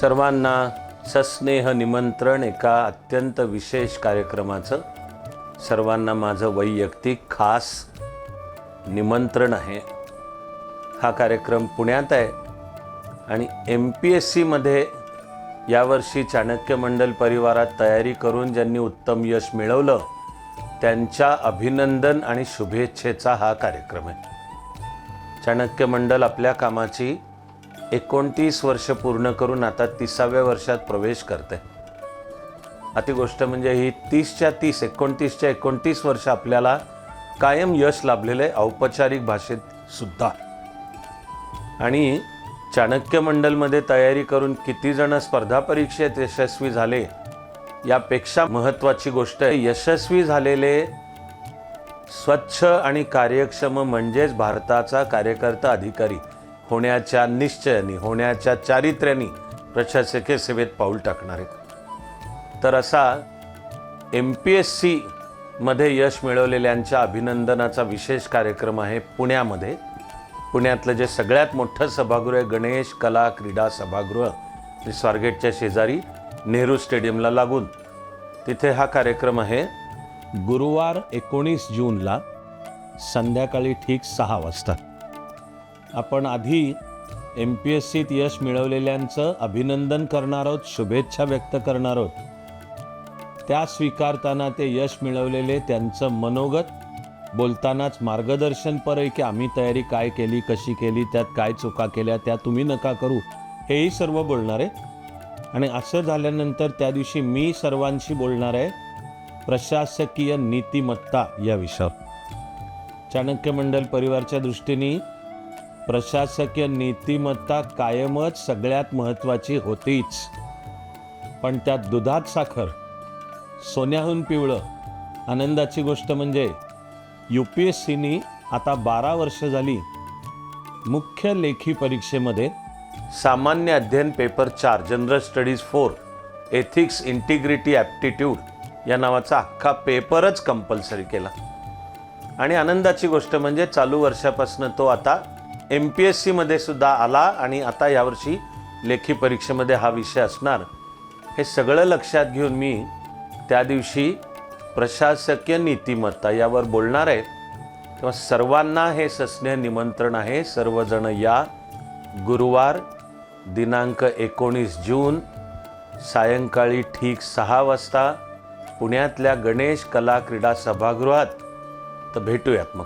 सर्वांना सस्नेह निमंत्रण एका अत्यंत विशेष कार्यक्रमाचं. सर्वांना माझं वैयक्तिक खास निमंत्रण आहे. हा कार्यक्रम पुण्यात आहे आणि एम पी एस सीमध्ये यावर्षी चाणक्य मंडल परिवारात तयारी करून ज्यांनी उत्तम यश मिळवलं त्यांच्या अभिनंदन आणि शुभेच्छेचा हा कार्यक्रम आहे. चाणक्य मंडल आपल्या कामाची एकोणतीस वर्ष पूर्ण करून आता तिसाव्या वर्षात प्रवेश करते. अति गोष्ट म्हणजे ही तीसच्या तीस एकोणतीसच्या एकोणतीस वर्ष आपल्याला कायम यश लाभलेलं आहे औपचारिक भाषेत सुद्धा. आणि चाणक्य मंडलमध्ये तयारी करून किती जण स्पर्धा परीक्षेत यशस्वी झाले यापेक्षा महत्त्वाची गोष्ट आहे यशस्वी झालेले स्वच्छ आणि कार्यक्षम म्हणजेच भारताचा कार्यकर्ता अधिकारी. होण्याच्या निश्चयाने होण्याच्या चारित्र्याने प्रशासकीय सेवेत पाऊल टाकणार आहेत. तर असा एम पी एस सीमध्ये यश मिळवलेल्यांच्या अभिनंदनाचा विशेष कार्यक्रम आहे पुण्यामध्ये. पुण्यातलं जे सगळ्यात मोठं सभागृह आहे गणेश कला क्रीडा सभागृह स्वारगेटच्या शेजारी नेहरू स्टेडियमला लागून. तिथे हा कार्यक्रम आहे. गुरुवार एकोणीस जूनला संध्याकाळी ठीक सहा वाजता. आपण आधी एम पी एस सीत यश मिळवलेल्यांचं अभिनंदन करणार आहोत शुभेच्छा व्यक्त करणार आहोत. त्या स्वीकारताना ते यश मिळवलेले त्यांचं मनोगत बोलतानाच मार्गदर्शनपर आहे की आम्ही तयारी काय केली कशी केली त्यात काय चुका केल्या त्या तुम्ही नका करू हेही सर्व बोलणार आहे आणि असं झाल्यानंतर त्या दिवशी मी सर्वांशी बोलणार आहे प्रशासकीय नीतिमत्ता या विषयावर. चाणक्य मंडल परिवारच्या दृष्टीने प्रशासकीय नीतिमत्ता कायमच सगळ्यात महत्त्वाची होतीच. पण त्यात दुधात साखर सोन्याहून पिवळं आनंदाची गोष्ट म्हणजे यू पी एस सीनी आता बारा वर्ष झाली मुख्य लेखी परीक्षेमध्ये सामान्य अध्ययन पेपर चार general studies four ethics integrity aptitude या नावाचा अख्खा पेपरच कंपल्सरी केला. आणि आनंदाची गोष्ट म्हणजे चालू वर्षापासून तो आता एम पी एस सीमध्ये सुद्धा आला आणि आता यावर्षी लेखी परीक्षेमध्ये हा विषय असणार. हे सगळं लक्षात घेऊन मी त्या दिवशी प्रशासकीय नीतिमत्ता यावर बोलणार आहे. तेव्हा सर्वांना हे सस्नेह निमंत्रण आहे. सर्वजण या गुरुवार दिनांक एकोणीस जून सायंकाळी ठीक सहा वाजता पुण्यातल्या गणेश कला क्रीडा सभागृहात. तर भेटूयात मग.